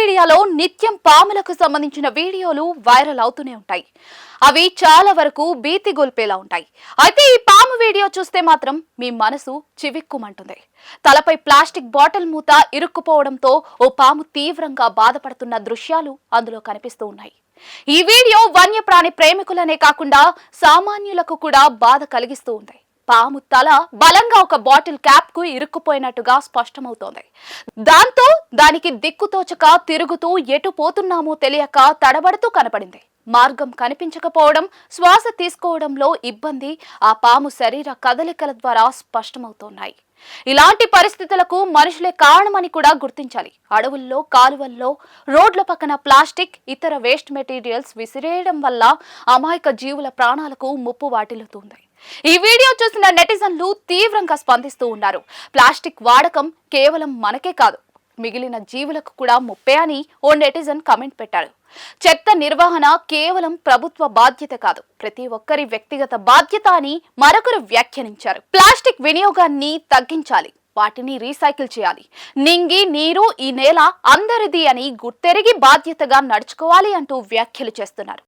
మీడియాలో నిత్యం పాములకు సంబంధించిన వీడియోలు వైరల్ అవుతూనే ఉంటాయి. అవి చాలా వరకు భీతి గొల్పేలా ఉంటాయి. అయితే ఈ పాము వీడియో చూస్తే మాత్రం మీ మనసు చివిక్కుమంటుంది. తలపై ప్లాస్టిక్ బాటిల్ మూత ఇరుక్కుపోవడంతో ఓ పాము తీవ్రంగా బాధపడుతున్న దృశ్యాలు అందులో కనిపిస్తూ ఉన్నాయి. ఈ వీడియో వన్యప్రాణి ప్రేమికులనే కాకుండా సామాన్యులకు కూడా బాధ కలిగిస్తూ ఉంది. పాము తల బలంగా ఒక బాటిల్ క్యాప్కు ఇరుక్కుపోయినట్టుగా స్పష్టమవుతోంది. దాంతో దానికి దిక్కుతోచక తిరుగుతూ ఎటు పోతున్నామో తెలియక తడబడుతూ కనపడింది. మార్గం కనిపించకపోవడం శ్వాస తీసుకోవడంలో ఇబ్బంది ఆ పాము శరీర కదలికల ద్వారా స్పష్టమవుతున్నాయి ఇలాంటి పరిస్థితులకు మనుషులే కారణమని కూడా గుర్తించాలి. అడవుల్లో కాలువల్లో రోడ్ల పక్కన ప్లాస్టిక్ ఇతర వేస్ట్ మెటీరియల్స్ విసిరేయడం వల్ల అమాయక జీవుల ప్రాణాలకు ముప్పు వాటిల్లుతుంది. ఈ వీడియో చూసిన నెటిజన్లు తీవ్రంగా స్పందిస్తూ ఉన్నారు. ప్లాస్టిక్ వాడకం కేవలం మనకే కాదు మిగిలిన జీవులకు కూడా ముప్పే అని ఓ నెటిజన్ కమెంట్ పెట్టాడు. చెత్త నిర్వహణ కేవలం ప్రభుత్వ బాధ్యత కాదు. ప్రతి ఒక్కరి వ్యక్తిగత బాధ్యత అని మరొకరు వ్యాఖ్యానించారు. ప్లాస్టిక్ వినియోగాన్ని తగ్గించాలి. వాటిని రీసైకిల్ చేయాలి. నింగి నీరు ఈ నేల అందరిది అని గుర్తెరిగి బాధ్యతగా నడుచుకోవాలి అంటూ వ్యాఖ్యలు చేస్తున్నారు.